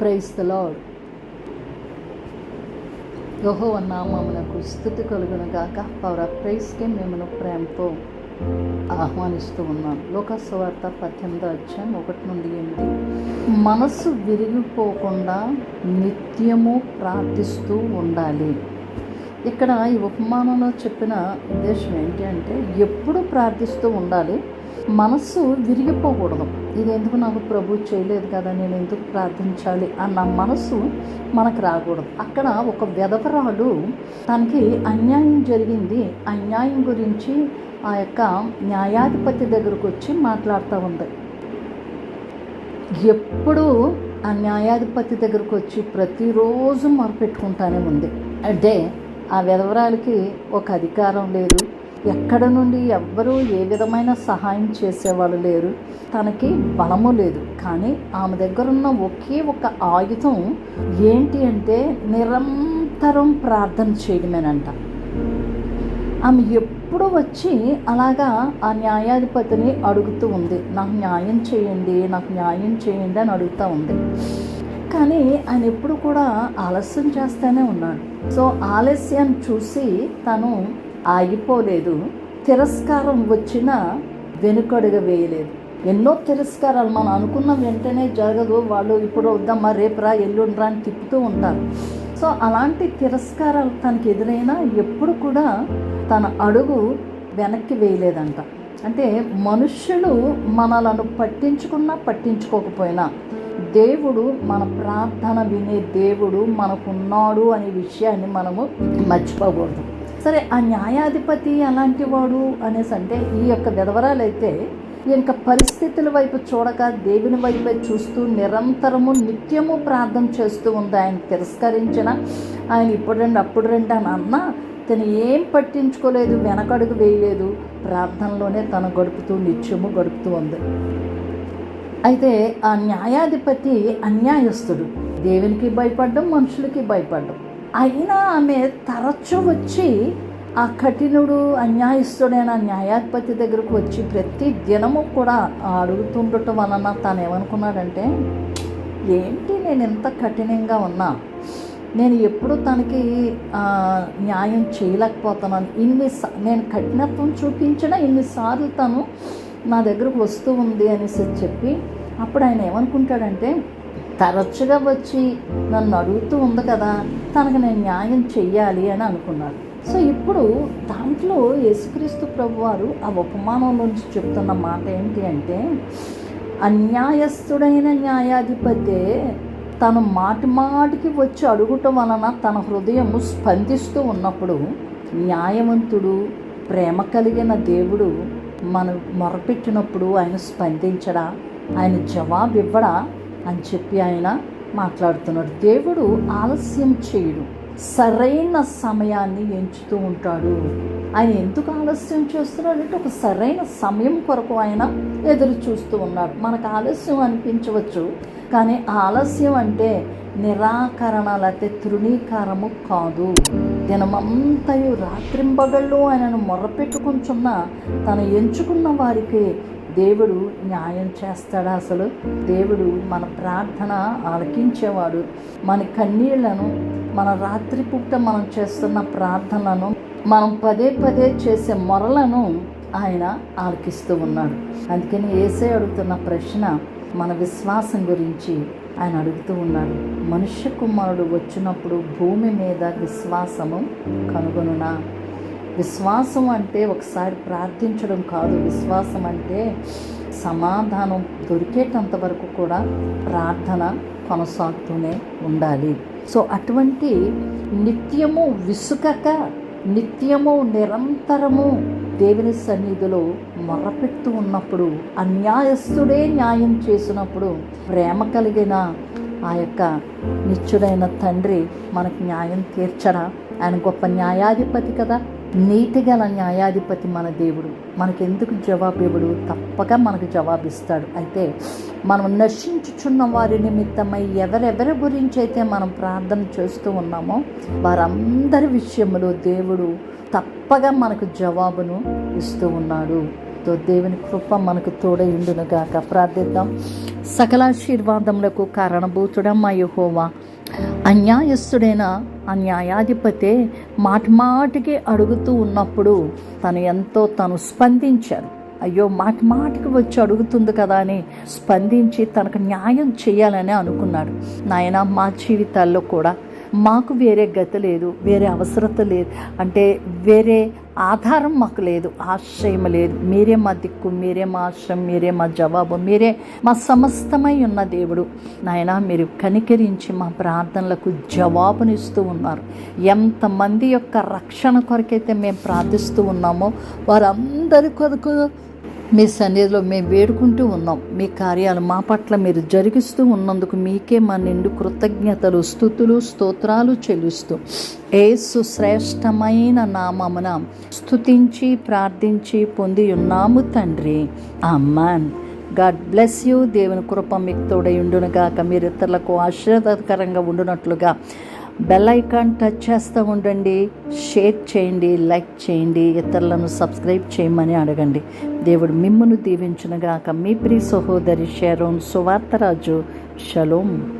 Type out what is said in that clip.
Price the lord యహో నామమునకు స్థుతి కలుగును గాక పవర్ ఆఫ్ ప్రైస్కి మిమ్మల్ని ప్రేమతో ఆహ్వానిస్తూ ఉన్నాను. లోకస్వార్త పద్దెనిమిది అధ్యాయం ఒకటి నుండి ఎనిమిది. మనస్సు విరిగిపోకుండా నిత్యము ప్రార్థిస్తూ ఉండాలి. ఇక్కడ ఈ ఉపమానంలో చెప్పిన ఉద్దేశం ఏంటి అంటే ఎప్పుడు ప్రార్థిస్తూ ఉండాలి మనస్సు విరిగిపోకూడదు. ఇది ఎందుకు నాకు ప్రభు చేయలేదు కదా నేను ఎందుకు ప్రార్థించాలి అన్న మనస్సు మనకు రాకూడదు. అక్కడ ఒక వెధవరాలు తనకి అన్యాయం జరిగింది. అన్యాయం గురించి ఆ యొక్క న్యాయాధిపతి దగ్గరకు వచ్చి మాట్లాడుతూ ఉంది. ఎప్పుడు ఆ న్యాయాధిపతి దగ్గరకు వచ్చి ప్రతిరోజు మొరపెట్టుకుంటానే ఉంది. అంటే ఆ విధవరాలకి ఒక అధికారం లేదు. ఎక్కడ నుండి ఎవ్వరూ ఏ విధమైన సహాయం చేసేవాళ్ళు లేరు. తనకి బలము లేదు. కానీ ఆమె దగ్గర ఉన్న ఒకే ఒక ఆయుధం ఏంటి అంటే నిరంతరం ప్రార్థన చేయడమేనంట. ఆమె ఎప్పుడు వచ్చి అలాగా ఆ న్యాయాధిపతిని అడుగుతూ ఉంది. నాకు న్యాయం చేయండి నాకు న్యాయం చేయండి అని అడుగుతూ ఉంది. కానీ ఆయన ఎప్పుడు కూడా ఆలస్యం చేస్తూనే ఉన్నాడు. సో ఆలస్యాన్ని చూసి తను ఆగిపోలేదు. తిరస్కారం వచ్చినా వెనుకడుగ వేయలేదు. ఎన్నో తిరస్కారాలు మనం అనుకున్న వెంటనే జరగదు వాళ్ళు ఇప్పుడు వద్దామా రేపురా ఎల్లుండ్రా అని తిప్పుతూ ఉంటారు. సో అలాంటి తిరస్కారాలు తనకి ఎదురైనా ఎప్పుడు కూడా తన అడుగు వెనక్కి వేయలేదంట. అంటే మనుష్యులు మనలను పట్టించుకున్నా పట్టించుకోకపోయినా దేవుడు మన ప్రార్థన వినే దేవుడు మనకున్నాడు అనే విషయాన్ని మనము మర్చిపోకూడదు. సరే ఆ న్యాయాధిపతి అలాంటి వాడు అనేసి అంటే ఈ యొక్క విధవరాలైతే ఇంకా పరిస్థితుల వైపు చూడక దేవుని వైపే చూస్తూ నిరంతరము నిత్యము ప్రార్థన చేస్తూ ఉంది ఆయన తిరస్కరించిన ఆయన ఇప్పుడు రండి అప్పుడు రండి అని అన్న తను ఏం పట్టించుకోలేదు వెనకడుగు వేయలేదు. ప్రార్థనలోనే తను గడుపుతూ నిత్యము గడుపుతూ ఉంది. అయితే ఆ న్యాయాధిపతి అన్యాయస్తుడు. దేవునికి భయపడ్డం మనుషులకి భయపడ్డం. అయినా ఆమె తరచూ వచ్చి ఆ కఠినుడు అన్యాయస్తుడైన న్యాయాధిపతి దగ్గరకు వచ్చి ప్రతి దినము కూడా అడుగుతుండటం వలన తాను ఏమనుకున్నాడంటే ఏంటి నేను ఎంత కఠినంగా ఉన్నా? నేను ఎప్పుడు తనకి న్యాయం చేయలేకపోతున్నాను. ఇన్ని నేను కఠినత్వం చూపించిన ఇన్నిసార్లు తను నా దగ్గరకు వస్తూ ఉంది అనేసి చెప్పి అప్పుడు ఆయన ఏమనుకుంటాడంటే తరచుగా వచ్చి నన్ను అడుగుతూ ఉంది కదా తనకు నేను న్యాయం చెయ్యాలి అని అనుకున్నాడు. సో ఇప్పుడు దాంట్లో యేసుక్రీస్తు ప్రభు వారు ఆ ఉపమానం నుంచి చెప్తున్న మాట ఏంటి అంటే అన్యాయస్తుడైన న్యాయాధిపతే తను మాటి మాటికి వచ్చి అడుగుటం వలన తన హృదయము స్పందిస్తూ ఉన్నప్పుడు న్యాయవంతుడు ప్రేమ కలిగిన దేవుడు మనం మొరపెట్టినప్పుడు ఆయన స్పందించడా? ఆయన జవాబు ఇవ్వడా అని చెప్పి ఆయన మాట్లాడుతున్నాడు. దేవుడు ఆలస్యం చేయడు. సరైన సమయాన్ని ఎంచుతూ ఉంటాడు. ఆయన ఎందుకు ఆలస్యం చేస్తున్నాడు అంటే ఒక సరైన సమయం కొరకు ఆయన ఎదురు చూస్తూ ఉన్నాడు. మనకు ఆలస్యం అనిపించవచ్చు కానీ ఆలస్యం అంటే నిరాకరణ లేకపోతే తృణీకారము కాదు. దినమంతయు రాత్రింబగళ్ళు ఆయనను మొరపెట్టుకుంటున్న తను ఎంచుకున్న వారికి దేవుడు న్యాయం చేస్తాడా అసలు? దేవుడు మన ప్రార్థన ఆలకించేవాడు. మన కన్నీళ్ళను మన రాత్రిపూట మనం చేస్తున్న ప్రార్థనలను మనం పదే పదే చేసే మొరలను ఆయన ఆలకిస్తూ ఉన్నాడు. అందుకని ఏసే అడుగుతున్న ప్రశ్న మన విశ్వాసం గురించి ఆయన అడుగుతూ ఉన్నాడు. మనుష్య కుమారుడు వచ్చినప్పుడు భూమి మీద విశ్వాసము కనుగొనునా? విశ్వాసం అంటే ఒకసారి ప్రార్థించడం కాదు. విశ్వాసం అంటే సమాధానం దొరికేటంత వరకు కూడా ప్రార్థన కొనసాగుతూనే ఉండాలి. సో అటువంటి నిత్యము విసుకక నిత్యము నిరంతరము దేవుని సన్నిధిలో మొరపెడుతూ ఉన్నప్పుడు అన్యాయస్తుడే న్యాయం చేసినప్పుడు ప్రేమ కలిగిన ఆ యొక్క నిత్యుడైన తండ్రి మనకు న్యాయం తీర్చడా? ఆయన గొప్ప న్యాయాధిపతి కదా. నీతి గల న్యాయాధిపతి మన దేవుడు. మనకెందుకు జవాబు ఇవ్వడు తప్పక మనకు జవాబిస్తాడు. అయితే మనం నశించుచున్న వారి నిమిత్తమై ఎవరెవరి గురించి అయితే మనం ప్రార్థన చేస్తూ ఉన్నామో వారందరి విషయంలో దేవుడు తప్పగా మనకు జవాబును ఇస్తూ ఉన్నాడు. తో దేవుని కృప మనకు తోడయుండును గాక ప్రార్థిద్దాం సకలాశీర్వాదములకు కారణభూతుడమ్మ యహోవా. అన్యాయస్తుడైన ఆ న్యాయాధిపతే మాటికి అడుగుతూ ఉన్నప్పుడు తను ఎంతో తను స్పందించారు. అయ్యో మాటి మాటికి వచ్చి అడుగుతుంది కదా అని స్పందించి తనకు న్యాయం చేయాలని అనుకున్నాడు. నాయన మా జీవితాల్లో కూడా మాకు వేరే గతి లేదు వేరే అవసరత లేదు. అంటే వేరే ఆధారం మాకు లేదు ఆశ్రయం లేదు. మీరే మా దిక్కు మీరే మా ఆశ్రయం మీరే మా జవాబు మీరే మా సమస్తమై ఉన్న దేవుడు. నాయన మీరు కనికరించి మా ప్రార్థనలకు జవాబునిస్తూ ఉన్నారు. ఎంతమంది యొక్క రక్షణ కొరకైతే మేము ప్రార్థిస్తూ ఉన్నామో వారందరి కొరకు మీ సన్నిధిలో మేము వేడుకుంటూ ఉన్నాం. మీ కార్యాలు మా పట్ల మీరు జరిగిస్తూ ఉన్నందుకు మీకే మా నిండు కృతజ్ఞతలు స్థుతులు స్తోత్రాలు చెల్లిస్తూ. ఏసు శ్రేష్టమైన నామమున స్థుతించి ప్రార్థించి పొంది ఉన్నాము తండ్రి. Amen God bless you. దేవుని కృప మీకు తోడై ఉండునుగాక. మీరు ఇతరులకు ఆశీర్వాదకరంగా ఉండునట్లుగా. బెల్ ఐకాన్ టచ్ చేస్తూ ఉండండి షేర్ చేయండి లైక్ చేయండి ఇతరులను సబ్స్క్రైబ్ చేయమని అడగండి. దేవుడు మిమ్మును దీవించునుగాక. మీ ప్రియ సహోదరి షేరోన్ సువార్తరాజు. షలోం.